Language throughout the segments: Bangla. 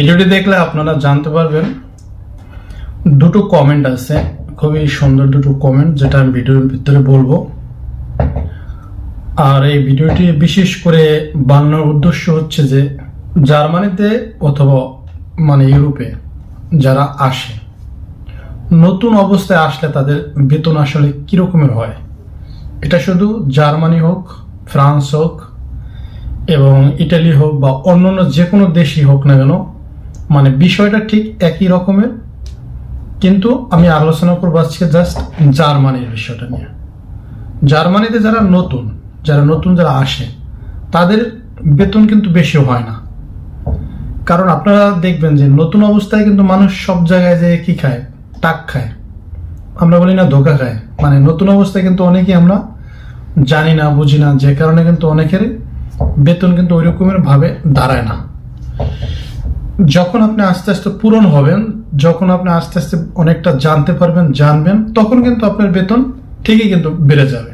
ভিডিওটি দেখলে আপনারা জানতে পারবেন দুটো কমেন্ট আছে, খুবই সুন্দর দুটো কমেন্ট যেটা আমি ভিডিওর ভিতরে বলব। আর এই ভিডিওটি বিশেষ করে বানানোর উদ্দেশ্য হচ্ছে যে, জার্মানিতে অথবা মানে ইউরোপে যারা আসে, নতুন অবস্থায় আসলে তাদের বেতন আসলে কিরকমের হয়? এটা শুধু জার্মানি হোক, ফ্রান্স হোক এবং ইটালি হোক বা অন্যান্য যে কোনো দেশই হোক না কেন মানে বিষয়টা ঠিক একই রকমের, কিন্তু আমি আলোচনা করব আজকে জাস্ট জার্মানির বিষয়টা নিয়ে। জার্মানিতে যারা নতুন যারা নতুন যারা আসে, তাদের বেতন কিন্তু বেশি হয় না। কারণ আপনারা দেখবেন যে নতুন অবস্থায় কিন্তু মানুষ সব জায়গায় যে কি খায়? টাক খায়। আমরা বলি না ধোকা খায়। মানে নতুন অবস্থায় কিন্তু অনেকেই আমরা জানি না, বুঝি না, যে কারণে কিন্তু অনেকের বেতন কিন্তু ওই রকমের ভাবে দাঁড়ায় না। যখন আপনি আস্তে আস্তে পূরণ হবেন, যখন আপনি আস্তে আস্তে অনেকটা জানতে পারবেন, জানবেন, তখন কিন্তু আপনার বেতন ঠিকই কিন্তু বেড়ে যাবে।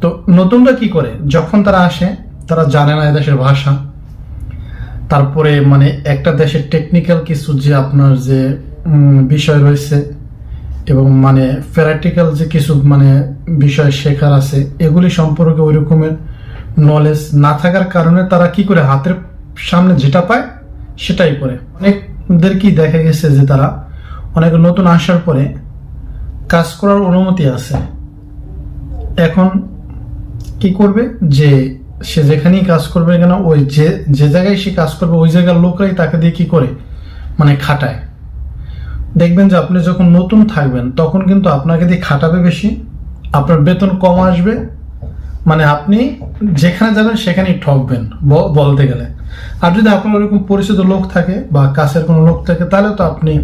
তো নতুনরা কি করে? যখন তারা আসে, তারা জানে না এদেশের ভাষা। তারপরে মানে একটা দেশের টেকনিক্যাল কিছু যে আপনার যে বিষয় রয়েছে এবং মানে প্র্যাকটিক্যাল যে কিছু মানে বিষয় শেখার আছে, এগুলি সম্পর্কে ওই রকমের নলেজ না থাকার কারণে তারা কি করে হাতের সামনে যেটা পায় সেটাই করে। অনেকদের কি দেখা গেছে যে তারা অনেক নতুন আসার পরে কাজ করার অনুমতি আছে। এখন কি করবে? যে সে যেখানেই কাজ করবে কেন, ওই যে যে জায়গায় সে কাজ করবে, ওই জায়গার লোকরাই তাকে দিয়ে কি করে? মানে খাটায়। দেখবেন যে আপনি যখন নতুন থাকবেন, তখন কিন্তু আপনাকে দিয়ে খাটাবে বেশি, আপনার বেতন কম আসবে মানে আপনি যেখানে যাবেন সেখানেই ঠকবেন বলতে গেলে। আর যদি আপনার ওরকম পরিচিত লোক থাকে বা কাছের কোনো লোক থাকে, তাহলে তো আপনি,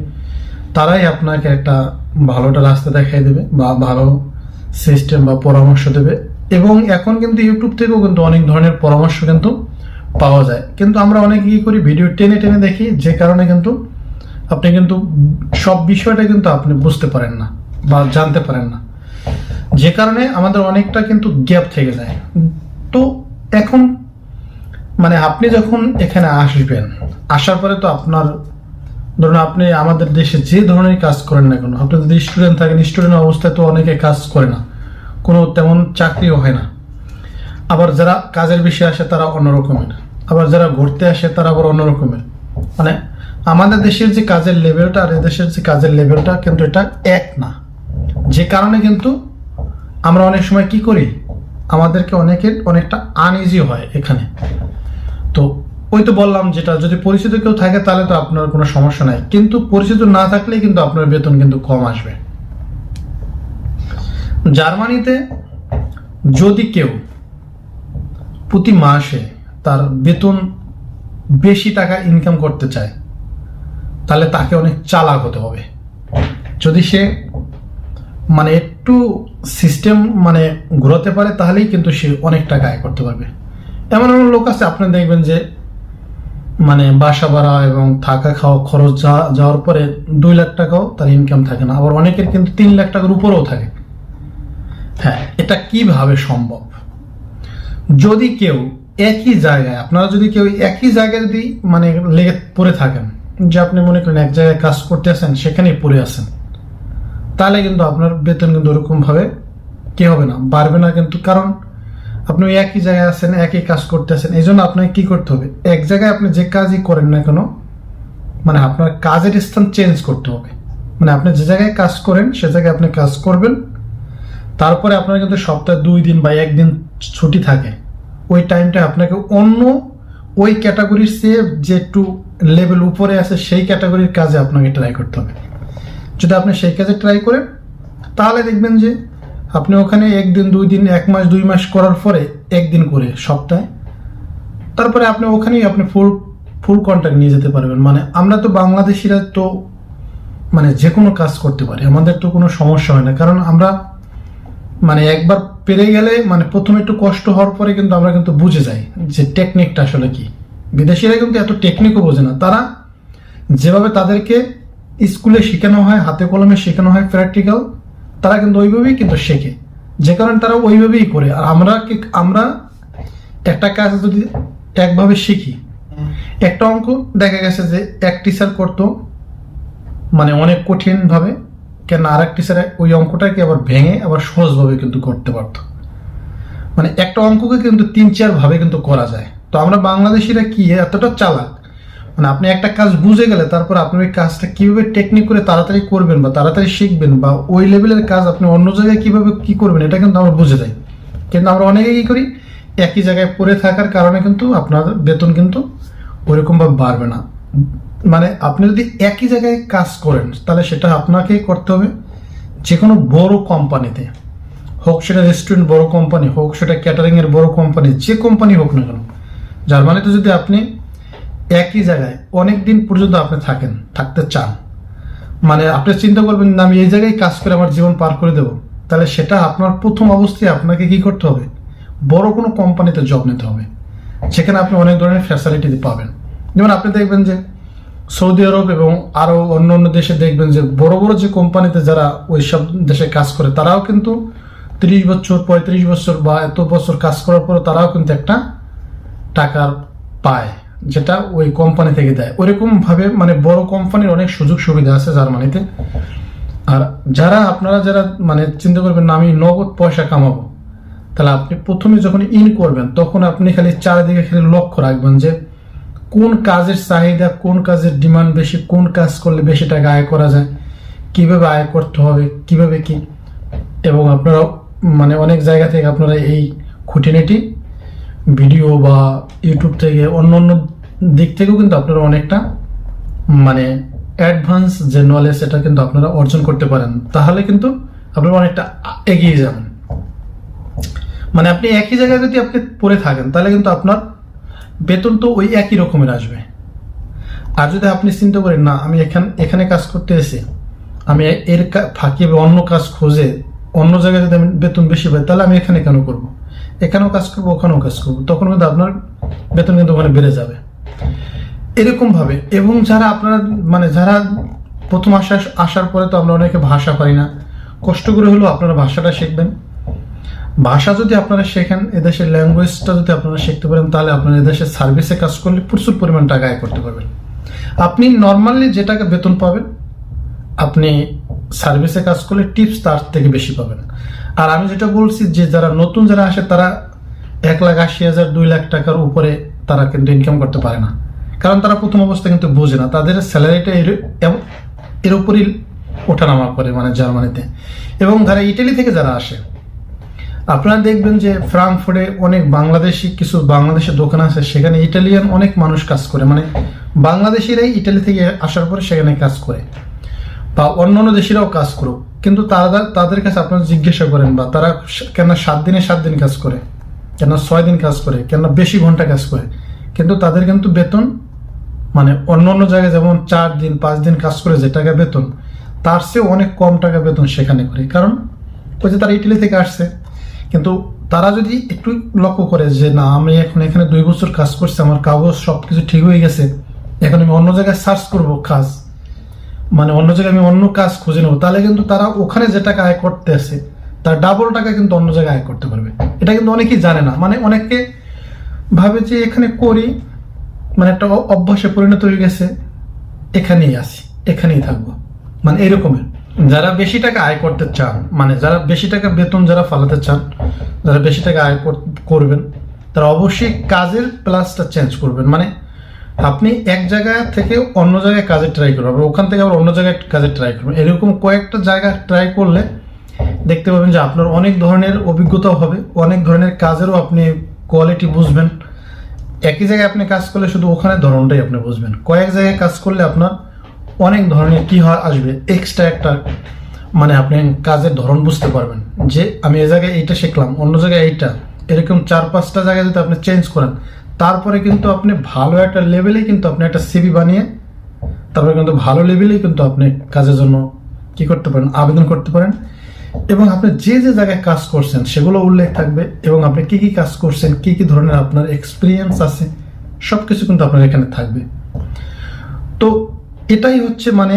তারাই আপনাকে একটা ভালোটা রাস্তা দেখাই দেবে বা ভালো সিস্টেম বা পরামর্শ দেবে। এবং এখন কিন্তু ইউটিউব থেকেও কিন্তু অনেক ধরনের পরামর্শ কিন্তু পাওয়া যায়। কিন্তু আমরা অনেক কি করি ভিডিও টেনে টেনে দেখি, যে কারণে কিন্তু আপনি কিন্তু সব বিষয়টা কিন্তু আপনি বুঝতে পারেন না বা জানতে পারেন না। যে কারণে আমাদের অনেকটা কিন্তু গ্যাপ থেকে যায়। তো এখন মানে আপনি যখন এখানে আসবেন, আসার পরে তো আপনার, ধরুন আপনি আমাদের দেশে যে ধরনের কাজ করেন না কেন, আপনি যদি স্টুডেন্ট থাকেন স্টুডেন্ট অবস্থায় তো অনেকে কাজ করে না, কোনো তেমন চাকরিও হয় না। আবার যারা কাজের বিষয়ে আসে তারা অন্য রকমের, আবার যারা ঘুরতে আসে তারা আবার অন্য রকমের। মানে আমাদের দেশের যে কাজের লেভেলটা আর এদেশের যে কাজের লেভেলটা কিন্তু এটা এক না। যে কারণে কিন্তু আমরা অনেক সময় কি করি, আমাদেরকে অনেকের অনেকটা আনইজি হয় এখানে। তো ওই তো বললাম যেটা, যদি পরিচিত কেউ থাকে তাহলে তো আপনার কোনো সমস্যা নাই। কিন্তু পরিচিত না থাকলে কিন্তু আপনার বেতন কিন্তু কম আসবে। জার্মানিতে যদি কেউ প্রতি মাসে তার বেতন বেশি টাকা ইনকাম করতে চায়, তাহলে তাকে অনেক চালাক হতে হবে। যদি সে মানে একটু সিস্টেম মানে ঘোরাতে পারে, তাহলেই কিন্তু সে অনেক টাকা আয় করতে পারবে। এমন এমন লোক আছে, আপনি দেখবেন যে মানে বাসা ভাড়া এবং থাকা খাওয়া খরচ যা- যাওয়ার পরে দুই লাখ টাকাও তার ইনকাম থাকে না। আবার অনেকের কিন্তু তিন লাখ টাকার উপরেও থাকে। হ্যাঁ এটা কীভাবে সম্ভব? যদি কেউ একই জায়গায়, আপনারা যদি কেউ একই জায়গায় যদি মানে লেগে পড়ে থাকেন, যে আপনি মনে করেন এক জায়গায় কাজ করতে আসেন সেখানেই পড়ে আছেন, তাহলে কিন্তু আপনার বেতন কিন্তু ওরকম ভাবে কি হবে না, বাড়বে না কিন্তু। কারণ আপনি একই জায়গায় আছেন, একই কাজ করতে আছেন এই জন্য আপনাকে কি করতে হবে? এক জায়গায় আপনি যে কাজই করেন না কেন মানে আপনার কাজের স্থান চেঞ্জ করতে হবে। মানে আপনি যে জায়গায় কাজ করেন, সে জায়গায় আপনি কাজ করবেন। তারপরে আপনার কিন্তু সপ্তাহে দুই দিন বা একদিন ছুটি থাকে। ওই টাইমটা আপনাকে অন্য ওই ক্যাটাগরির চেয়ে যে একটু লেভেল উপরে আছে, সেই ক্যাটাগরির কাজে আপনাকে ট্রাই করতে হবে। যদি আপনি সেই কাজে ট্রাই করেন, তাহলে দেখবেন যে আপনি ওখানে একদিন দুই দিন এক মাস, দুই মাস করার পরে একদিন করে, সপ্তাহে। তারপরে আপনি ওখানেই আপনি ফুল ফুল কন্ট্যাক্ট নিয়ে যেতে পারবেন। মানে আমরা তো বাংলাদেশিরা তো মানে যে কোনো কাজ করতে পারি। আমাদের তো কোনো সমস্যা হয় না। কারণ আমরা মানে একবার পেরে গেলে মানে প্রথমে একটু কষ্ট হওয়ার পরে কিন্তু আমরা কিন্তু বুঝে যাই যে টেকনিকটা আসলে কি। বিদেশিরা কিন্তু এত টেকনিকও বোঝে না। তারা যেভাবে তাদেরকে স্কুলে শেখানো হয়, হাতে কলমে শেখানো হয় প্র্যাকটিক্যাল তারা কিন্তু ওইভাবেই কিন্তু শেখে। যে কারণে তারা ওইভাবেই করে। আর আমরা আমরা একটা কাজ যদি একভাবে শিখি, একটা অঙ্ক দেখা গেছে যে এক টিচার করতো মানে অনেক কঠিন ভাবে কেন আর এক টিচার ওই অঙ্কটাকে আবার ভেঙে আবার সহজভাবে কিন্তু করতে পারতো। মানে একটা অঙ্ককে কিন্তু তিন চার ভাবে কিন্তু করা যায়। তো আমরা বাংলাদেশিরা কি এতটা চালাক মানে আপনি একটা কাজ বুঝে গেলে তারপর আপনি ওই কাজটা কীভাবে টেকনিক করে তাড়াতাড়ি করবেন বা তাড়াতাড়ি শিখবেন বা ওই লেভেলের কাজ আপনি অন্য জায়গায় কীভাবে কি করবেন, এটা কিন্তু আমরা বুঝে যাই। কিন্তু আমরা অনেকে কি করি, একই জায়গায় পড়ে থাকার কারণে কিন্তু আপনার বেতন কিন্তু ওইরকমভাবে বাড়বে না। মানে আপনি যদি একই জায়গায় কাজ করেন, তাহলে সেটা আপনাকেই করতে হবে। যে কোনো বড় কোম্পানিতে হোক সেটা রেস্টুরেন্ট বড় কোম্পানি হোক সেটা ক্যাটারিংয়ের বড় কোম্পানি যে কোম্পানি হোক না কেন। জার্মানিতে যদি আপনি একই জায়গায় অনেক দিন পর্যন্ত আপনি থাকেন, থাকতে চান। মানে আপনি চিন্তা করবেন না, আমি এই জায়গায় কাজ করে আমার জীবন পার করে দেব। তাহলে সেটা আপনার প্রথম অবস্থায় আপনাকে কি করতে হবে? বড় কোনো কোম্পানিতে জব নিতে হবে। সেখানে আপনি অনেক ধরনের ফ্যাসিলিটি পাবেন। যেমন আপনি দেখবেন যে সৌদি আরব এবং আরও অন্য অন্য দেশে দেখবেন যে বড় বড় যে কোম্পানিতে যারা ওই সব দেশে কাজ করে, তারাও কিন্তু তিরিশ বছর, পঁয়ত্রিশ বছর বা এত বছর কাজ করার পর তারাও কিন্তু একটা টাকার পায়। যেটা ওই কোম্পানি থেকে দেয়। ওইরকম ভাবে মানে বড় কোম্পানির অনেক সুযোগ সুবিধা আছে জার্মানিতে। আর যারা আপনারা যারা মানে চিন্তা করবেন আমি নগদ পয়সা কামাবো, তাহলে আপনি প্রথমে যখন ইন করবেন, তখন আপনি খালি চারিদিকে খালি লক্ষ্য রাখবেন যে কোন কাজের চাহিদা, কোন কাজের ডিমান্ড বেশি, কোন কাজ করলে বেশি টাকা আয় করা যায়, কীভাবে আয় করতে হবে, কীভাবে কি, এবং আপনারা মানে অনেক জায়গা থেকে আপনারা এই খুঁটিনাটি ভিডিও বা ইউটিউব থেকে অন্য অন্য দিক থেকেও কিন্তু আপনারা অনেকটা মানে অ্যাডভান্স যে নলেজ সেটা কিন্তু আপনারা অর্জন করতে পারেন। তাহলে কিন্তু আপনারা অনেকটা এগিয়ে যাবেন। মানে আপনি একই জায়গায় যদি আপনি পড়ে থাকেন, তাহলে কিন্তু আপনার বেতন তো ওই একই রকমের আসবে। আর যদি আপনি চিন্তা করেন, না, আমি এখানে এখানে কাজ করতে এসে আমি এর কা- ফাঁকি বা অন্য কাজ খুঁজে অন্য জায়গায় যদি আমি বেতন বেশি পাই, তাহলে আমি এখানে কেন করব? এখানেও কাজ করব, ওখানেও কাজ করব। তখন কিন্তু আপনার বেতন কিন্তু ওখানে বেড়ে যাবে। এরকম ভাবে। এবং যারা আপনারা মানে যারা প্রথম আসা, আসার পরে তো আমরা অনেকে ভাষা পারি না। কষ্ট করে হলেও আপনারা ভাষাটা শিখবেন। ভাষা যদি আপনারা শেখেন, এদেশের ল্যাঙ্গুয়েজটা যদি আপনারা শিখতে পারেন, তাহলে আপনারা এদেশের সার্ভিসে কাজ করলে প্রচুর পরিমাণ টাকা আয় করতে পারবেন। আপনি নর্মালি যে টাকা বেতন পাবেন, আপনি সার্ভিসে কাজ করলে টিপস তার থেকে বেশি পাবেন। আর আমি যেটা বলছি যে যারা নতুন যারা আসে, তারা এক লাখ আশি হাজার, দুই লাখ টাকার উপরে তারা কিন্তু ইনকাম করতে পারে না। কারণ তারা প্রথম অবস্থা কিন্তু বোঝে না। তাদের স্যালারিটা এর উপরই ওঠানামা করে মানে জার্মানিতে। এবং যারা ইটালি থেকে যারা আসে, আপনারা দেখবেন যে ফ্রাঙ্কফুর্টে অনেক বাংলাদেশি কিছু বাংলাদেশের দোকান আছে, সেখানে ইটালিয়ান অনেক মানুষ কাজ করে। মানে বাংলাদেশিরাই ইটালি থেকে আসার পরে সেখানে কাজ করে, বা অন্য অন্য দেশিরাও কাজ করুক। কিন্তু তারা তাদের কাছে আপনারা জিজ্ঞাসা করেন বা তারা কেন সাত দিনে সাত দিন কাজ করে কেন ছয় দিন কাজ করে কেন বেশি ঘণ্টা কাজ করে, কিন্তু তাদের কিন্তু বেতন মানে অন্য অন্য জায়গায় যেমন চার দিন, পাঁচ দিন কাজ করে যে টাকা বেতন, তার চেয়ে অনেক কম টাকা বেতন সেখানে করে। কারণ ওই যে তারা ইটালি থেকে আসছে, কিন্তু তারা যদি একটু লক্ষ্য করে যে না, আমি এখন এখানে দুই বছর কাজ করছি, আমার কাগজ সব কিছু ঠিক হয়ে গেছে, এখন আমি অন্য জায়গায় সার্চ করব কাজ মানে অন্য জায়গায় আমি অন্য কাজ খুঁজে নেব। তাহলে কিন্তু তারা ওখানে যে টাকা আয় করতে আসে, তার ডাবল টাকা কিন্তু অন্য জায়গায় আয় করতে পারবে। এটা কিন্তু অনেকেই জানে না। মানে অনেকে ভাবে যে এখানে করি মানে একটা অভ্যাসে পরিণত হয়ে গেছে, এখানেই আসি, এখানেই থাকব। মানে এরকমের। যারা বেশি টাকা আয় করতে চান মানে যারা বেশি টাকা বেতন যারা ফালাতে চান, যারা বেশি টাকা আয় কর- করবেন, তারা অবশ্যই কাজের প্লাসটা চেঞ্জ করবেন। মানে আপনি এক জায়গা থেকে অন্য জায়গায় কাজে ট্রাই করবেন ওখান থেকে আবার অন্য জায়গায় কাজে ট্রাই করবেন এরকম কয়েকটা জায়গা ট্রাই করলে দেখতে পাবেন যে আপনার অনেক ধরনের অভিজ্ঞতাও হবে, অনেক ধরনের কাজেরও আপনি কোয়ালিটি বুঝবেন। একই জায়গায় আপনি কাজ করলে শুধু ওখানে ধরনটাই আপনি বুঝবেন। কয়েক জায়গায় কাজ করলে আপনার অনেক ধরনের কি হয় আসবে এক্সট্রা একটা মানে আপনি কাজের ধরন বুঝতে পারবেন। যে আমি এ জায়গায় এইটা শিখলাম, অন্য জায়গায় এইটা। এরকম চার পাঁচটা জায়গায় যদি আপনি চেঞ্জ করেন তারপরে কিন্তু আপনি ভালো একটা লেভেলে কিন্তু আপনি একটা সিবি বানিয়ে, তারপরে কিন্তু ভালো লেভেলেই কিন্তু আপনি কাজের জন্য কি করতে পারেন, আবেদন করতে পারেন। এবং আপনি যে যে জায়গায় কাজ করছেন, সেগুলো উল্লেখ থাকবে এবং আপনি কি কি কাজ করছেন, কি কি ধরনের আপনার এক্সপিরিয়েন্স আছে সব কিছু কিন্তু আপনার এখানে থাকবে। তো এটাই হচ্ছে মানে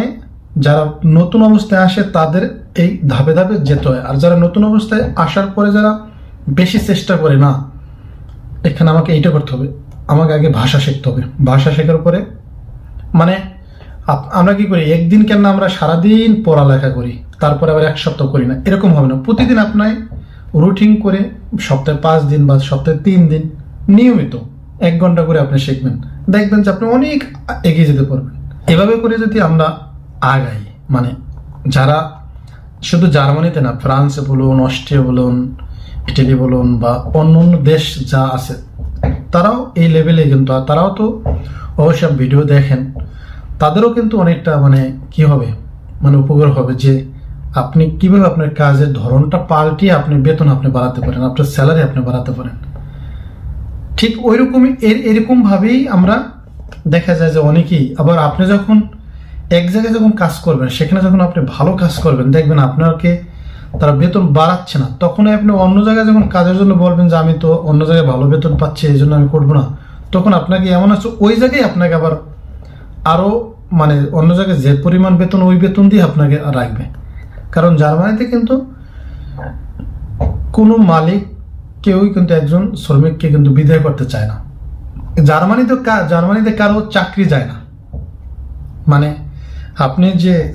যারা নতুন অবস্থায় আসে, তাদের এই ধাপে ধাপে যেতে হয়। আর যারা নতুন অবস্থায় আসার পরে যারা বেশি চেষ্টা করে, না এখানে আমাকে এইটা করতে হবে। আমাকে আগে ভাষা শিখতে হবে। ভাষা শেখার পরে মানে আমরা কি করি? একদিন কেন আমরা সারাদিন পড়ালেখা করি, তারপরে আবার এক সপ্তাহ করি না? এরকম হবে না। প্রতিদিন আপনার রুটিন করে সপ্তাহে পাঁচ দিন বা সপ্তাহে তিন দিন নিয়মিত এক ঘণ্টা করে আপনি শিখবেন। দেখবেন যে আপনি অনেক এগিয়ে যেতে পারবেন। এভাবে করে যদি আমরা আগাই মানে যারা শুধু জার্মানিতে না, ফ্রান্সে বলুন, অস্ট্রিয়া বলুন ইটালি বলুন বা অন্য অন্য দেশ যা আছে, তারাও এই লেভেলে কিন্তু তারাও তো অবশ্যই ভিডিও দেখেন, তাদেরও কিন্তু অনেকটা মানে কি হবে মানে উপকার হবে যে আপনি কীভাবে আপনার কাজের ধরনটা পাল্টিয়ে আপনি বেতন আপনি বাড়াতে পারেন, আপনার স্যালারি আপনি বাড়াতে পারেন। ঠিক ওই রকমই এরকম ভাবেই আমরা দেখা যায় যে অনেকেই, আবার আপনি যখন এক জায়গায় যখন কাজ করবেন, সেখানে যখন আপনি ভালো কাজ করবেন, দেখবেন আপনাকে তারা বেতন বাড়াচ্ছে না। তখনই আপনি অন্য জায়গায় যখন কাজের জন্য বলবেন যে, আমি তো অন্য জায়গায় ভালো বেতন পাচ্ছি, এই জন্য আমি করব না। তখন আপনাকে এমন আছে, ওই জায়গায় আপনাকে আবার আরও মানে অন্য জায়গায় যে পরিমাণ বেতন, ওই বেতন দিয়ে আপনাকে রাখবে। কারণ জার্মানিতে কিন্তু কোনো মালিক কেউই কিন্তু একজন শ্রমিককে কিন্তু বিদায় করতে চায় না। জার্মানিতে জার্মানিতে কারও চাকরি যায় না। মানে আপনি যে,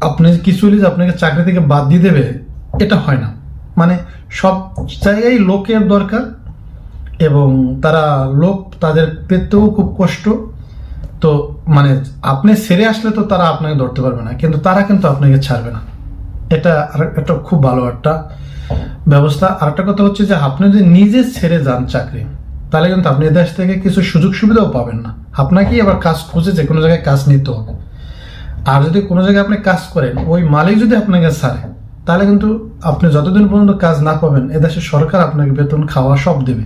আপনি কিছু হলে আপনাকে চাকরি থেকে বাদ দিয়ে দেবে এটা হয় না। মানে সব জায়গায় লোকের দরকার এবং তারা লোক তাদের পেতেও খুব কষ্ট। তো মানে আপনি সেরে আসলে তো তারা আপনাকে ধরতে পারবে না, কিন্তু তারা কিন্তু আপনাকে ছাড়বে না। এটা আর- একটা খুব ভালো একটা ব্যবস্থা। আরেকটা কথা হচ্ছে যে আপনি যদি নিজে ছেড়ে যান চাকরি, তাহলে কিন্তু আপনি দেশ থেকে কিছু সুযোগ সুবিধাও পাবেন না। আপনাকেই আবার কাজ খুঁজে যে কোনো জায়গায় কাজ নিতে হবে। আর যদি কোনো জায়গায় আপনি কাজ করেন, ওই মালিক যদি আপনাকে ছাড়ে তাহলে কিন্তু আপনি যতদিন পর্যন্ত কাজ না পাবেন, এদেশের সরকার আপনাকে বেতন, খাওয়া সব দেবে।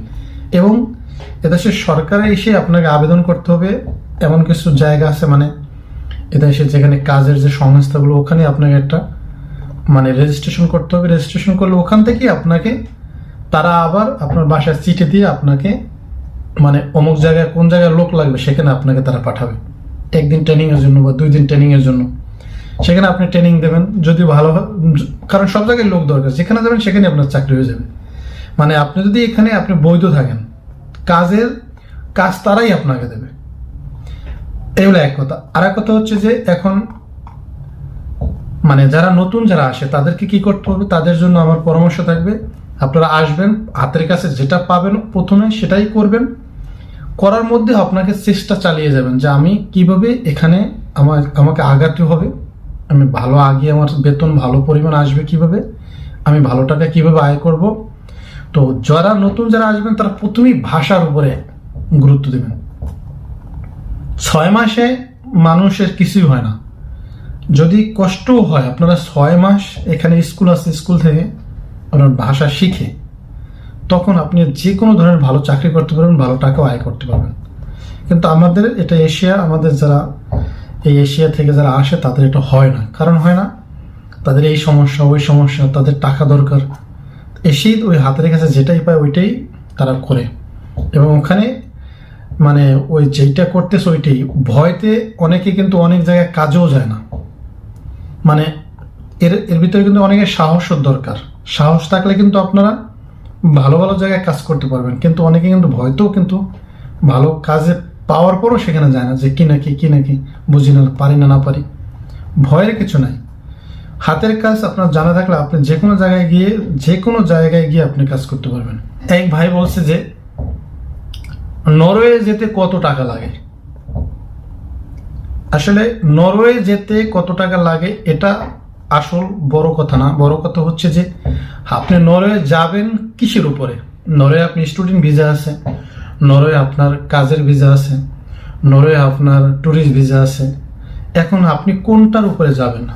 এবং এদেশের সরকারে এসে আপনাকে আবেদন করতে হবে, এমন কিছু জায়গা আছে মানে এদেশে যেখানে কাজের যে সংস্থাগুলো, ওখানে আপনাকে একটা মানে রেজিস্ট্রেশন করতে হবে। রেজিস্ট্রেশন করলে ওখান থেকেই আপনাকে, তারা আবার আপনার বাসায় চিঠি দিয়ে আপনাকে মানে অমুক জায়গায় কোন জায়গায় লোক লাগবে, সেখানে আপনাকে তারা পাঠাবে। একদিন ট্রেনিংয়ের জন্য বা দুই দিন ট্রেনিংয়ের জন্য। সেখানে আপনি ট্রেনিং দেবেন, যদি ভালো হয়, কারণ সব জায়গায় লোক দরকার, যেখানে যাবেন সেখানে আপনার চাকরি হয়ে যাবে। মানে আপনি যদি এখানে, আপনি বৈধ থাকেন, কাজের কাজ তারাই আপনাকে দেবে। এই হলো এক কথা। আর এক কথা হচ্ছে যে এখন মানে যারা নতুন যারা আসে, তাদেরকে কি করতে হবে? তাদের জন্য আমার পরামর্শ থাকবে, আপনারা আসবেন, হাতের কাছে যেটা পাবেন প্রথমে সেটাই করবেন। করার মধ্যে আপনাকে চেষ্টা চালিয়ে যাবেন যে আমি কীভাবে এখানে আমার, আমাকে আগাতে হবে। আমি ভালো আগে আমার বেতন ভালো পরিমাণ আসবে কীভাবে? আমি ভালো টাকা কীভাবে আয় করব? তো যারা নতুন যারা আসবেন, তারা প্রথমেই ভাষার উপরে গুরুত্ব দেবেন। ছয় মাসে মানুষের কিছুই হয় না। যদি কষ্টও হয়, আপনারা ছয় মাস এখানে স্কুল আছে, স্কুল থেকে আপনার ভাষা শিখে তখন আপনি যে কোনো ধরনের ভালো চাকরি করতে পারবেন, ভালো টাকাও আয় করতে পারবেন। কিন্তু আমাদের এটা এশিয়া, আমাদের যারা এই এশিয়া থেকে যারা আসে, তাদের এটা হয় না। কারণ হয় না? তাদের এই সমস্যা, ওই সমস্যা, তাদের টাকা দরকার। এসেই ওই হাতের কাছে যেটাই পায়, ওইটাই তারা করে। এবং ওখানে মানে ওই যেইটা করতেছে, ওইটাই। ভয়তে অনেকে কিন্তু অনেক জায়গায় কাজেও যায় না। মানে এর এর ভিতরে কিন্তু অনেকের সাহসের দরকার। সাহস থাকলে কিন্তু আপনারা ভালো ভালো জায়গায় কাজ করতে পারবেন। কিন্তু অনেকে কিন্তু ভয়তেও কিন্তু ভালো কাজে পাওয়ার পরও সেখানে যায় না যে কি নাকি কি নাকি, বুঝি না, পারি না না পারি। ভয়ের কিছু নাই। হাতের কাজ আপনার জানা থাকলে আপনি যে কোনো জায়গায় গিয়ে, যে কোনো জায়গায় গিয়ে আপনি কাজ করতে পারবেন। এক ভাই বলছে যে, নরওয়ে যেতে কত টাকা লাগে? আসলে নরওয়ে যেতে কত টাকা লাগে এটা আসল বড় কথা না। বড় কথা হচ্ছে যে, আপনি নরওয়ে যাবেন কিসের উপরে? নরওয়ে আপনি স্টুডেন্ট ভিসা আছে। নরওয়ে আপনার কাজের ভিসা আছে, নরওয়ে আপনার ট্যুরিস্ট ভিসা আছে। এখন আপনি কোনটার উপরে যাবেন?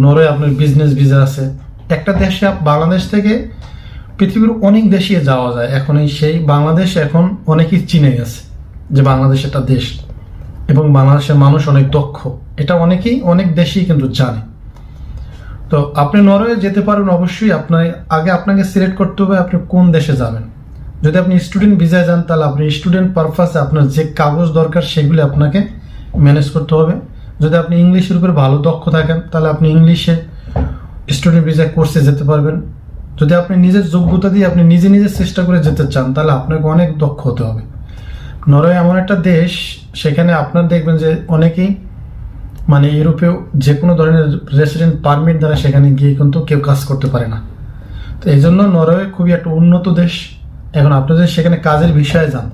নরওয়ে আপনার বিজনেস ভিসা আছে। একটা দেশে বাংলাদেশ থেকে পৃথিবীর অনেক দেশে যাওয়া যায়। এখন এই সেই বাংলাদেশ এখন অনেকেই চিনে গেছে যে বাংলাদেশ একটা দেশ এবং বাংলাদেশের মানুষ অনেক দক্ষ। এটা অনেকেই, অনেক দেশেই কিন্তু জানে। তো আপনি নরওয়ে যেতে পারেন অবশ্যই। আপনার আগে আপনাকে সিলেক্ট করতে হবে আপনি কোন দেশে যাবেন। যদি আপনি স্টুডেন্ট ভিসায় যান, তাহলে আপনি স্টুডেন্ট পারপাসে আপনার যে কাগজ দরকার সেগুলি আপনাকে ম্যানেজ করতে হবে। যদি আপনি ইংলিশের উপরে ভালো দক্ষ থাকেন, তাহলে আপনি ইংলিশে স্টুডেন্ট ভিসা কোর্সে যেতে পারবেন। যদি আপনি নিজের যোগ্যতা দিয়ে আপনি নিজে নিজে চেষ্টা করে যেতে চান, তাহলে আপনাকে অনেক দক্ষ হতে হবে। নরওয়ে এমন একটা দেশ, সেখানে আপনার দেখবেন যে অনেকেই মানে ইউরোপেও যে কোনো ধরনের রেসিডেন্ট পারমিট দ্বারা সেখানে গিয়ে কিন্তু কেউ কাজ করতে পারে না। তো এই জন্য নরওয়ে খুবই একটা উন্নত দেশ। এখন আপনি যদি সেখানে কাজের বিষয়ে যান,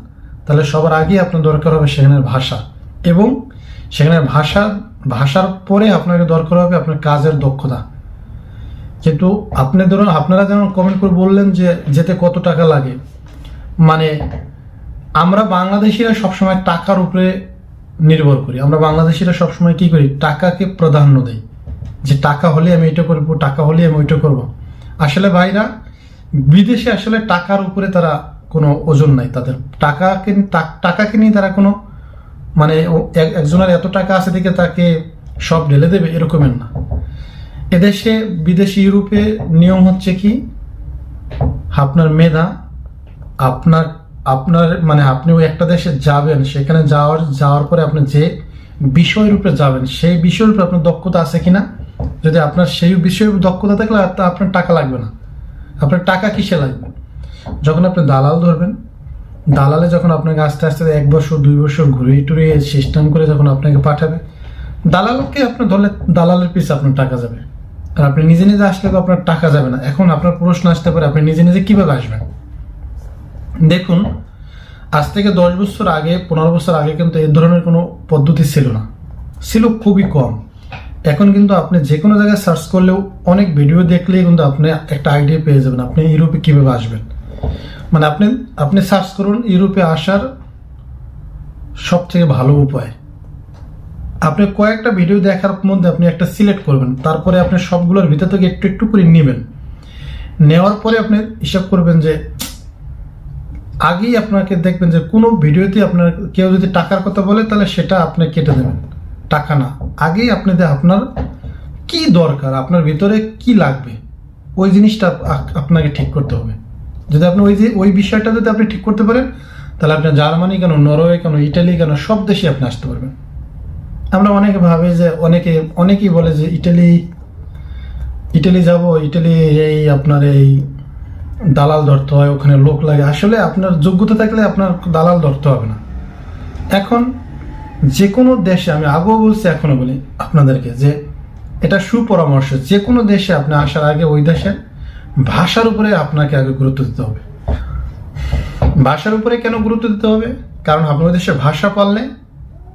তাহলে সবার আগেই আপনার দরকার হবে সেখানের ভাষা। এবং সেখানের ভাষা, ভাষার পরে আপনাকে দরকার হবে আপনার কাজের দক্ষতা। কিন্তু আপনি ধরুন, আপনারা যেমন কমেন্ট করে বললেন যে যেতে কত টাকা লাগে মানে আমরা বাংলাদেশিরা সবসময় টাকার উপরে নির্ভর করি। আমরা বাংলাদেশিরা সবসময় কী করি? টাকাকে প্রাধান্য দেই। যে টাকা হলে আমি এটা করব, টাকা হলে আমি ওইটা করব। আসলে ভাইরা বিদেশে আসলে টাকার উপরে তারা কোনো ওজন নাই তাদের। টাকাকে টাকাকে নিয়ে তারা কোনো মানে এক- একজনের এত টাকা আছে দেখে তাকে সব ঢেলে দেবে, এরকমের না। এদেশে, বিদেশি, ইউরোপে নিয়ম হচ্ছে কি, আপনার মেধা, আপনার আপনার মানে আপনি ওই একটা দেশে যাবেন, সেখানে যাওয়ার যাওয়ার পরে আপনি যে বিষয়ের উপরে যাবেন, সেই বিষয়ের উপরে আপনার দক্ষতা আছে কিনা? যদি আপনার সেই উপর দক্ষতা থাকলে আপনার টাকা লাগবে না। আপনার টাকা কিসে লাগবে? যখন আপনি দালাল ধরবেন, দালালে যখন আপনাকে আস্তে আস্তে এক বছর, দুই বছর ঘুরিয়ে টুরিয়ে সিস্টেম করে যখন আপনাকে পাঠাবে, দালালকে আপনি ধরলে দালালের পিছে আপনার টাকা যাবে। আর আপনি নিজে নিজে আসলে তো আপনার টাকা যাবে না। এখন আপনার প্রশ্ন আসতে পারে, আপনি নিজে নিজে কীভাবে আসবেন? দেখুন, আজ থেকে দশ বছর আগে, পনেরো বছর আগে কিন্তু এই ধরনের কোনো পদ্ধতি ছিল না। ছিল খুবই কম। এখন কিন্তু আপনি যে কোনো জায়গায় সার্চ করলেও অনেক ভিডিও দেখলেই কিন্তু আপনি একটা আইডিয়া পেয়ে যাবেন আপনি ইউরোপে কীভাবে আসবেন। মানে আপনি আপনি সার্চ করুন ইউরোপে আসার সব থেকে ভালো উপায়। আপনি কয়েকটা ভিডিও দেখার মধ্যে আপনি একটা সিলেক্ট করবেন, তারপরে আপনি সবগুলোর ভিতর থেকে একটু একটু করে নেবেন। নেওয়ার পরে আপনি হিসাব করবেন যে আগেই আপনাকে দেখবেন যে কোনো ভিডিওতে আপনার কেউ যদি টাকার কথা বলে তাহলে সেটা আপনি কেটে দেবেন। টাকা না। আগেই আপনি দে- আপনার কি দরকার? আপনার ভিতরে কি লাগবে? ওই জিনিসটা আপনাকে ঠিক করতে হবে। যদি আপনি ওই যে, ওই বিষয়টা যদি আপনি ঠিক করতে পারেন, তাহলে আপনি জার্মানি কেন, নরওয়ে কেন, ইটালি কেন, সব দেশে আপনি আসতে পারবেন। আমরা অনেকে ভাবে যে, অনেকে, অনেকেই বলে যে, ইটালি ইটালি যাব, ইটালি এই আপনার এই দালাল ধরতে হয়, ওখানে লোক লাগে। আসলে আপনার যোগ্যতা থাকলে আপনার দালাল ধরতে হবে না। এখন যে কোনো দেশে, আমি আগেও বলছি, এখনও বলি আপনাদেরকে যে এটা সুপরামর্শ যে কোনো দেশে আপনি আসার আগে ওই দেশের ভাষার উপরে আপনাকে আগে গুরুত্ব দিতে হবে। ভাষার উপরে কেন গুরুত্ব দিতে হবে? কারণ আপনি ওই দেশের ভাষা পারলে,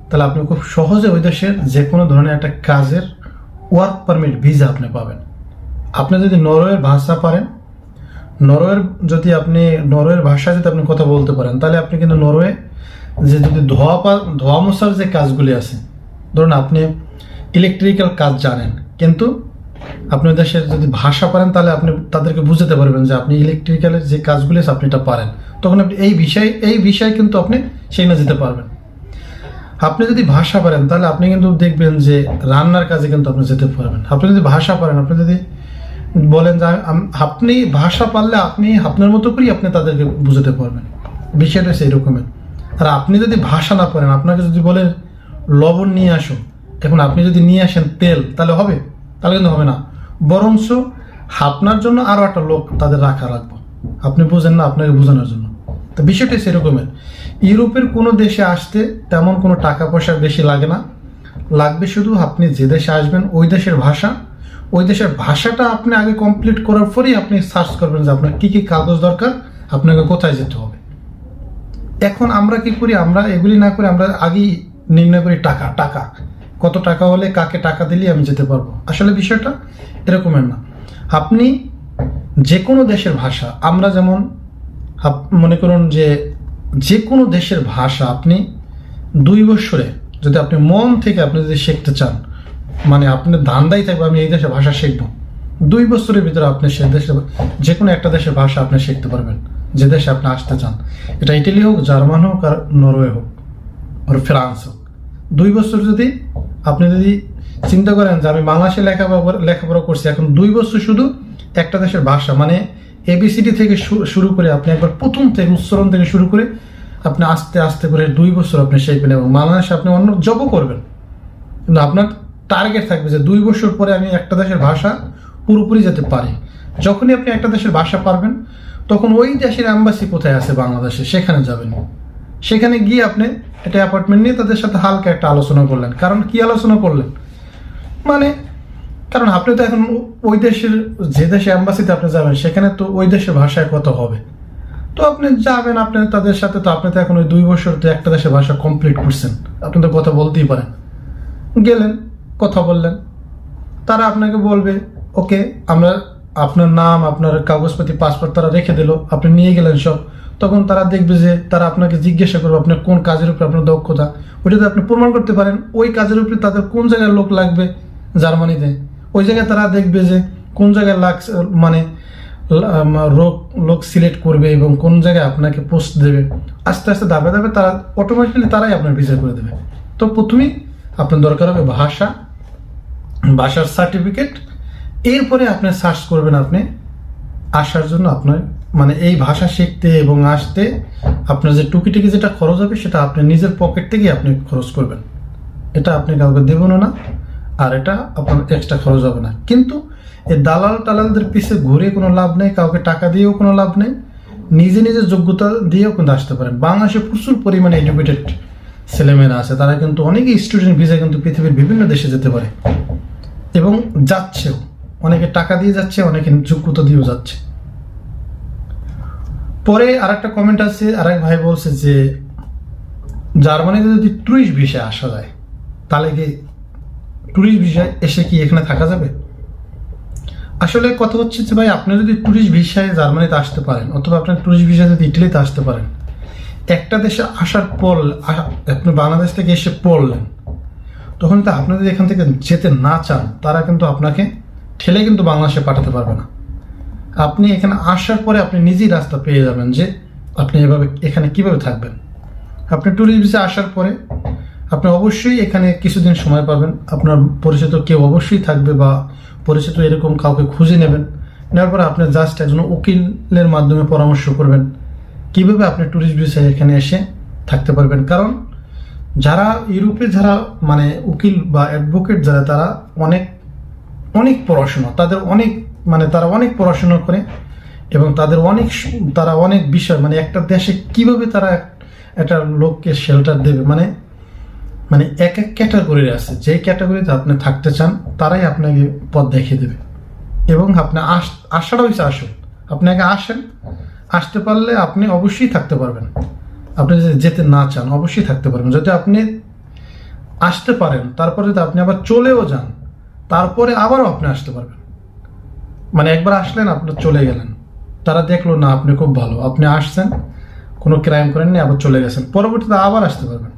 তাহলে আপনি খুব সহজে ওই দেশের যে কোনো ধরনের একটা কাজের ওয়ার্ক পারমিট ভিসা আপনি পাবেন। আপনি যদি নরওয়ের ভাষা পারেন, নরওয়ের যদি আপনি, নরওয়ের ভাষায় যদি আপনি কথা বলতে পারেন, তাহলে আপনি কিন্তু নরওয়ে যে যদি ধোয়া ধোয়া মশার যে কাজগুলি আছে, ধরুন আপনি ইলেকট্রিক্যাল কাজ জানেন, কিন্তু আপনি দেশের যদি ভাষা পারেন, তাহলে আপনি তাদেরকে বুঝাতে পারবেন যে আপনি ইলেকট্রিক্যালের যে কাজগুলি আছে আপনি এটা পারেন। তখন আপনি এই বিষয়, এই বিষয়ে কিন্তু আপনি সেখানে যেতে পারবেন। আপনি যদি ভাষা পারেন, তাহলে আপনি কিন্তু দেখবেন যে রান্নার কাজে কিন্তু আপনি যেতে পারবেন। আপনি যদি ভাষা পারেন, আপনি যদি বলেন যে আপনি ভাষা পারলে আপনি, আপনার মতো করেই আপনি তাদেরকে বুঝাতে পারবেন। বিষয়টা সেই রকমের আর আপনি যদি ভাষা না পারেন আপনাকে যদি বলেন লবণ নিয়ে আসুন এখন আপনি যদি নিয়ে আসেন তেল, তাহলে হবে? তাহলে কিন্তু হবে না। বরঞ্চ আপনার জন্য আরও একটা লোক তাদের রাখা রাখব। আপনি বোঝেন না আপনাকে বোঝানোর জন্য। তো বিষয়টা সেরকমের। ইউরোপের কোনো দেশে আসতে তেমন কোনো টাকা পয়সা বেশি লাগে না। লাগবে শুধু আপনি যে দেশে আসবেন, ওই দেশের ভাষা। ওই দেশের ভাষাটা আপনি আগে কমপ্লিট করার পরেই আপনি সার্চ করবেন যে আপনার কী কী কাগজ দরকার, আপনাকে কোথায় যেতে হবে। এখন আমরা কি করি? আমরা এগুলি না করে আমরা আগেই নির্ণয় করি টাকা টাকা। কত টাকা হলে কাকে টাকা দিলে আমি যেতে পারব? আসলে বিষয়টা এরকমের না। আপনি যে কোনো দেশের ভাষা, আমরা যেমন মনে করুন যে যে কোনো দেশের ভাষা আপনি দুই বছরে যদি আপনি মন থেকে আপনি যদি শিখতে চান মানে আপনি ধান্দাই থাকবে, আমি এই দেশের ভাষা শিখব। দুই বছরের ভিতরে আপনি সে দেশের যে কোনো একটা দেশের ভাষা আপনি শিখতে পারবেন। যে দেশে আপনি আসতে চান, এটা ইটালি হোক, জার্মান হোক আর নরওয়ে হোক আর ফ্রান্স হোক। দুই বছর যদি আপনি যদি চিন্তা করেন যে আমি বাংলাদেশে লেখাপড়া লেখাপড়া করছি, এখন দুই বছর শুধু একটা দেশের ভাষা মানে এবিসিডি থেকে শুরু করে আপনি একবার প্রথম থেকে উচ্চারণ থেকে শুরু করে আপনি আস্তে আস্তে করে দুই বছর আপনি শিখবেন এবং বাংলাদেশে আপনি অন্য জবও করবেন। কিন্তু আপনার টার্গেট থাকবে যে দুই বছর পরে আমি একটা দেশের ভাষা পুরোপুরি যেতে পারি। যখনই আপনি একটা দেশের ভাষা পারবেন তখন ওই দেশের অ্যাম্বাসি কোথায় আছে বাংলাদেশে? সেখানে যাবেন। সেখানে গিয়ে আপনি একটা অ্যাপার্টমেন্ট নিয়ে তাদের সাথে হালকা একটা আলোচনা করলেন। কারণ কি আলোচনা করলেন? মানে কারণ আপনি তো এখন ওই দেশের, যে দেশে অ্যাম্বাসিতে আপনি যাবেন, সেখানে তো ওই দেশের ভাষায় কত হবে। তো আপনি যাবেন, আপনি তাদের সাথে তো আপনি তো এখন ওই দুই বছর তো একটা দেশের ভাষা কমপ্লিট করছেন। আপনি তো কথা বলতেই পারেন। গেলেন, কথা বললেন। তারা আপনাকে বলবে, ওকে, আমরা আপনার নাম, আপনার কাগজপাতি পাসপোর্ট তারা রেখে দিল, আপনি নিয়ে গেলেন সব। তখন তারা দেখবে যে তারা আপনাকে জিজ্ঞাসা করবে, আপনার কোন কাজের উপরে আপনার দক্ষতা? ওইটাতে আপনি প্রমাণ করতে পারেন, ওই কাজের উপরে তাদের কোন জায়গায় লোক লাগবে? জার্মানিতে। ওই জায়গায় তারা দেখবে যে কোন জায়গায় লাগ মানে লোক লোক সিলেক্ট করবে এবং কোন জায়গায় আপনাকে পোস্ট দেবে। আস্তে আস্তে দাবে দাবে তারা অটোমেটিক্যালি তারাই আপনার ভিসা করে দেবে। তো প্রথমেই আপনার দরকার হবে ভাষা, ভাষার সার্টিফিকেট এরপরে আপনি সার্চ করবেন আপনি, আসার জন্য আপনার মানে এই ভাষা শিখতে এবং আসতে আপনার যে টুকিটিকি যেটা খরচ হবে সেটা আপনি নিজের পকেট থেকেই আপনি খরচ করবেন। এটা আপনি কাউকে দেবেনও না, আর এটা আপনার এক্সট্রা খরচ হবে না। কিন্তু এই দালাল টালালদের পিছে ঘুরে কোনো লাভ নেই, কাউকে টাকা দিয়েও কোনো লাভ নেই, নিজে নিজের যোগ্যতা দিয়েও কিন্তু আসতে পারেন। বাংলাদেশে প্রচুর পরিমাণে এডুকেটেড ছেলেমেয়েরা আছে, তারা কিন্তু অনেকেই স্টুডেন্ট ভিসা কিন্তু পৃথিবীর বিভিন্ন দেশে যেতে পারে এবং যাচ্ছেও। অনেকে টাকা দিয়ে যাচ্ছে, অনেকে যোগ্যতা দিয়েও যাচ্ছে। পরে আর একটা কমেন্ট আছে আর এক ভাই বলছে যে, জার্মানিতে যদি টুরিস্ট ভিসায় আসা যায়, তাহলে কি টুরিস্ট ভিসায় এসে কি এখানে থাকা যাবে? আসলে কথা হচ্ছে যে ভাই, আপনি যদি টুরিস্ট ভিসায় জার্মানিতে আসতে পারেন, অথবা আপনার টুরিস্ট ভিসায় যদি ইটালিতে আসতে পারেন, একটা দেশে আসার পর আপনি বাংলাদেশ থেকে এসে পড়লেন, তখন তো আপনি যদি এখান থেকে যেতে না চান, তারা কিন্তু আপনাকে ঠেলে কিন্তু বাংলাদেশে পাঠাতে পারবে না। আপনি এখানে আসার পরে আপনি নিজেই রাস্তা পেয়ে যাবেন যে আপনি এভাবে এখানে কীভাবে থাকবেন। আপনি ট্যুরিস্ট ভিসা আসার পরে আপনি অবশ্যই এখানে কিছুদিন সময় পাবেন। আপনার পরিচিত কেউ অবশ্যই থাকবে বা পরিচিত এরকম কাউকে খুঁজে নেবেন। নেওয়ার পরে আপনি জাস্ট একজন উকিলের মাধ্যমে পরামর্শ করবেন কীভাবে আপনি ট্যুরিস্ট ভিসায় এখানে এসে থাকতে পারবেন। কারণ যারা ইউরোপে যারা মানে উকিল বা অ্যাডভোকেট যারা, তারা অনেক অনেক পড়াশোনা, তাদের অনেক মানে তারা অনেক পড়াশোনা করে এবং তাদের অনেক তারা অনেক বিষয় মানে একটা দেশে কীভাবে তারা এক- একটা লোককে শেল্টার দেবে মানে মানে এক এক ক্যাটাগরির আছে। যেই ক্যাটাগরিতে আপনি থাকতে চান, তারাই আপনাকে পথ দেখিয়ে দেবে। এবং আপনি আস আসাটা হয়েছে আসুন। আপনি আগে আসেন, আসতে পারলে আপনি অবশ্যই থাকতে পারবেন। আপনি যদি যেতে না চান, অবশ্যই থাকতে পারবেন। যদি আপনি আসতে পারেন, তারপরে যদি আপনি আবার চলেও যান তারপরে আবারও আপনি আসতে পারবেন। মানে একবার আসলেন, আপনি চলে গেলেন। তারা দেখল, না, আপনি খুব ভালো। আপনি আসছেন, কোনো ক্রাইম করেননি, আবার চলে গেছেন। পরবর্তীতে আবার আসতে পারবেন।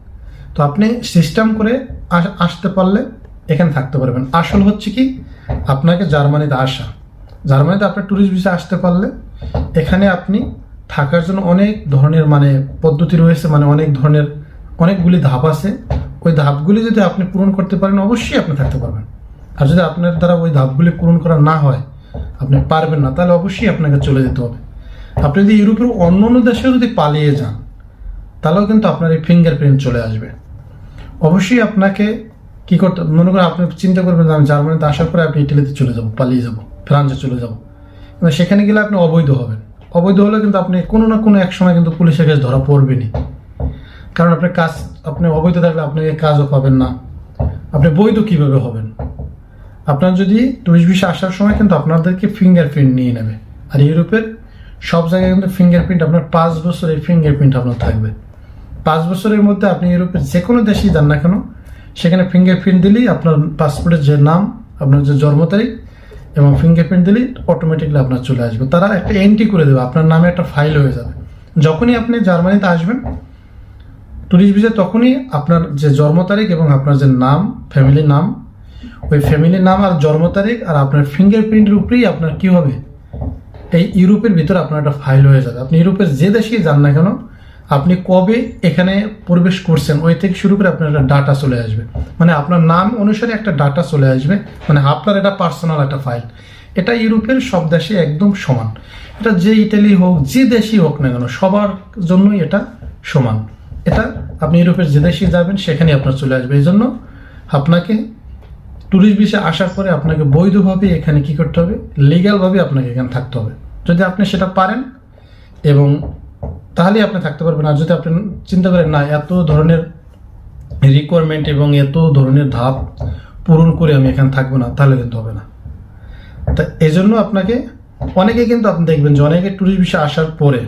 তো আপনি সিস্টেম করে আস- আসতে পারলে এখানে থাকতে পারবেন। আসল হচ্ছে কি, আপনাকে জার্মানিতে আসা। জার্মানিতে আপনার ট্যুরিস্ট ভিসা আসতে পারলে এখানে আপনি থাকার জন্য অনেক ধরনের মানে পদ্ধতি রয়েছে মানে অনেক ধরনের অনেকগুলি ধাপ আছে। ওই ধাপগুলি যদি আপনি পূরণ করতে পারেন, অবশ্যই আপনি থাকতে পারবেন। আর যদি আপনার দ্বারা ওই ধাপগুলি পূরণ করা না হয়, আপনি পারবেন না, তাহলে অবশ্যই আপনাকে চলে যেতে হবে। আপনি যদি ইউরোপের অন্য অন্য দেশেও যদি পালিয়ে যান, তাহলেও কিন্তু আপনার এই ফিঙ্গারপ্রিন্ট চলে আসবে। অবশ্যই আপনাকে কি করতে মনে করেন আপনি চিন্তা করবেন আমি জার্মানিতে আসার পরে আপনি ইটালিতে চলে যাব, পালিয়ে যাব, ফ্রান্সে চলে যাব। কিন্তু সেখানে গেলে আপনি অবৈধ হবেন। অবৈধ হলে কিন্তু আপনি কোনো না কোনো এক সময় কিন্তু পুলিশের কাছে ধরা পড়বেনই। কারণ আপনার কাজ, আপনি অবৈধ থাকলে আপনাকে কাজও পাবেন না। আপনি বৈধ কীভাবে হবেন? আপনার যদি টুরিস্ট ভিসা আসার সময় কিন্তু আপনাদেরকে ফিঙ্গারপ্রিন্ট নিয়ে নেবে। আর ইউরোপের সব জায়গায় কিন্তু ফিঙ্গারপ্রিন্ট আপনার পাঁচ বছরের ফিঙ্গারপ্রিন্ট আপনার থাকবে। পাঁচ বছরের মধ্যে আপনি ইউরোপের যে কোনো দেশেই যান না কেন, সেখানে ফিঙ্গারপ্রিন্ট দিলেই আপনার পাসপোর্টের যে নাম, আপনার যে জন্ম তারিখ এবং ফিঙ্গারপ্রিন্ট দিলেই অটোমেটিকলি আপনার চলে আসবে। তারা একটা এন্ট্রি করে দেবে, আপনার নামে একটা ফাইল হয়ে যাবে। যখনই আপনি জার্মানিতে আসবেন টুরিস্ট ভিসা তখনই আপনার যে জন্ম তারিখ এবং আপনার যে নাম ফ্যামিলির নাম ওই ফ্যামিলির নাম আর জন্ম তারিখ আর আপনার ফিঙ্গারপ্রিন্টের উপরেই আপনার কি হবে? এই ইউরোপের ভিতরে আপনার একটা ফাইল হয়ে যাবে। আপনি ইউরোপের যে দেশেই যান না কেন, আপনি কবে এখানে প্রবেশ করছেন, ওই থেকে শুরু করে আপনার একটা ডাটা চলে আসবে। মানে আপনার নাম অনুসারে একটা ডাটা চলে আসবে। মানে আপনার এটা পার্সোনাল একটা ফাইল এটা ইউরোপের সব দেশে একদম সমান। এটা যে ইটালি হোক, যে দেশই হোক না কেন, সবার জন্যই এটা সমান। এটা আপনি ইউরোপের যে দেশে যাবেন, সেখানেই আপনার চলে আসবে। এই জন্য আপনাকে ট্যুরিস্ট ভিসা আসার পরে আপনাকে বৈধভাবে এখানে কি করতে হবে? লিগ্যালভাবে আপনাকে এখানে থাকতে হবে। যদি আপনি সেটা পারেন এবং তাহলেই আপনি থাকতে পারবেন। আর যদি আপনি চিন্তা করেন, না, এত ধরনের রিকোয়ারমেন্ট এবং এত ধরনের ধাপ পূরণ করে আমি এখানে থাকব না, তাহলে কিন্তু হবে না। তা জন্য আপনাকে, অনেকে কিন্তু আপনি দেখবেন যে অনেকে ট্যুরিস্ট ভিসা আসার পরে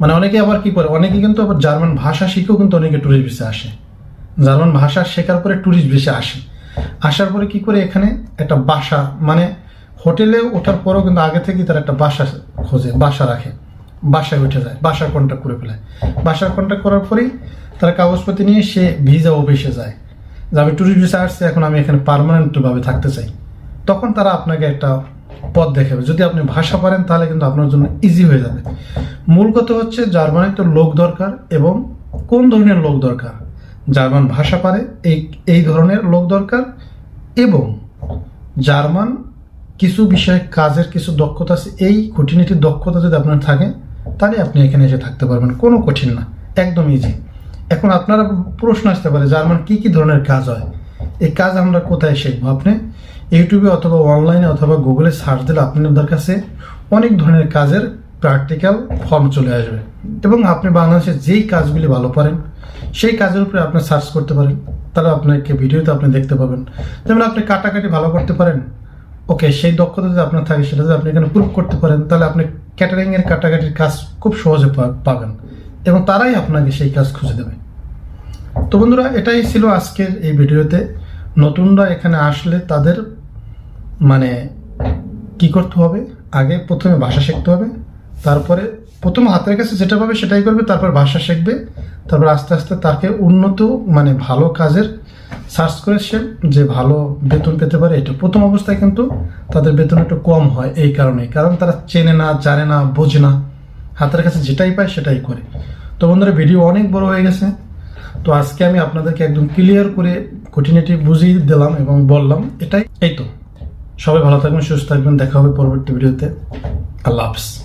মানে অনেকে আবার কি করে, অনেকে কিন্তু আবার জার্মান ভাষা শিখেও কিন্তু অনেকে ট্যুরিস্ট ভিসা আসে। জার্মান ভাষা শেখার পরে ট্যুরিস্ট ভিসা আসে। আসার পরে কি করে এখানে একটা বাসা মানে হোটেলে ওঠার পরেও কিন্তু আগে থেকেই তারা একটা বাসা খোঁজে, বাসা রাখে। বাসায় উঠে যায়, বাসার কন্ট্যাক্ট করে ফেলে। বাসার কন্ট্যাক্ট করার পরেই তারা কাগজপত্র নিয়ে সে ভিসা অফিসে যায়। যে আমি ট্যুরিস্ট ভিসা আসছি, এখন আমি এখানে পারমানেন্টভাবে থাকতে চাই। তখন তারা আপনাকে একটা পথ দেখাবে। যদি আপনি ভাষা পারেন, তাহলে কিন্তু আপনার জন্য ইজি হয়ে যাবে। মূল কথা হচ্ছে, জার্মানিতে লোক দরকার এবং কোন ধরনের লোক দরকার? জার্মান ভাষা পারে, এই এই ধরনের লোক দরকার এবং জার্মান কিছু বিষয়ে কাজের কিছু দক্ষতা আছে, এই খুঁটিনাটির দক্ষতা যদি আপনার থাকে, তাহলে আপনি এখানে এসে থাকতে পারবেন, কোনো কঠিন না, একদম ইজি এখন আপনারা প্রশ্ন আসতে পারে, জার্মান কি কি ধরনের কাজ হয়? এই কাজ আমরা কোথায় শিখব আপনি? ইউটিউবে অথবা অনলাইনে অথবা গুগলে সার্চ দিলে আপনাদের কাছে অনেক ধরনের কাজের প্র্যাকটিক্যাল ফর্ম চলে আসবে। এবং আপনি বাংলাদেশে যেই কাজগুলি ভালো পারেন, সেই কাজের উপরে আপনি সার্চ করতে পারেন। তাহলে আপনাকে ভিডিওতে আপনি দেখতে পাবেন। যেমন আপনি কাটাকাটি ভালো করতে পারেন, ওকে, সেই দক্ষতা যদি আপনার থাকে, সেটা যদি আপনি এখানে প্রুভ করতে পারেন, তাহলে আপনি ক্যাটারিংয়ের কাটাকাটির কাজ খুব সহজে পাবেন। এবং তারাই আপনাকে সেই কাজ খুঁজে দেবে। তো বন্ধুরা, এটাই ছিল আজকের এই ভিডিওতে। নতুনরা এখানে আসলে তাদের মানে কি করতে হবে? আগে প্রথমে ভাষা শিখতে হবে। তারপরে প্রথম হাতের কাছে যেটা পাবে সেটাই করবে, তারপর ভাষা শিখবে, তারপর আস্তে আস্তে তাকে উন্নত মানে ভালো কাজের সার্চ করে সে যে ভালো বেতন পেতে পারে, এটা প্রথম অবস্থায় কিন্তু তাদের বেতন একটু কম হয় এই কারণে কারণ তারা চেনে না, জানে না, বোঝে না। হাতের কাছে যেটাই পায় সেটাই করে। তো বন্ধুরা, ভিডিও অনেক বড় হয়ে গেছে। তো আজকে আমি আপনাদেরকে একদম ক্লিয়ার করে, খুঁটিনাটি বুঝিয়ে দিলাম এবং বললাম, এটাই। এই তো। সবাই ভালো থাকবেন, সুস্থ থাকবেন। দেখা হবে পরবর্তী ভিডিওতে। আল্লাহ হাফিজ।